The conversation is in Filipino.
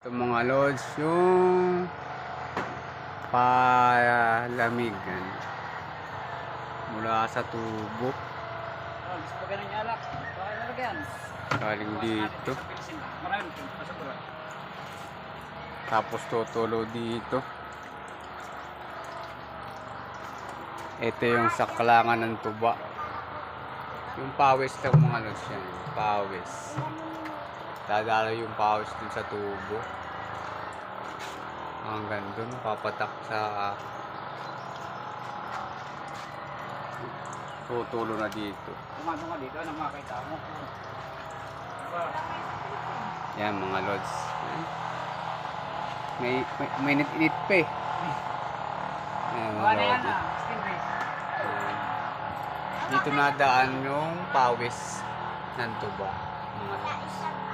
Ito mga lods, yung palamigan. Mula sa tubo. Gusto ko ganun yung alak. Nalagyan? galing dito. tapos tutulo dito. Ito yung saklangan ng tuba. Yung pawis lang mga lods yan. Pawis dadalo yung pawis dun sa tubo hanggang dun papatak sa tutulo na dito nga dito, ano makakita mo? Yan mga lods. May, may, may init pa eh. Yan mga yan lodi. ah? Dito nadaan yung pawis ng tuba. Mga lods.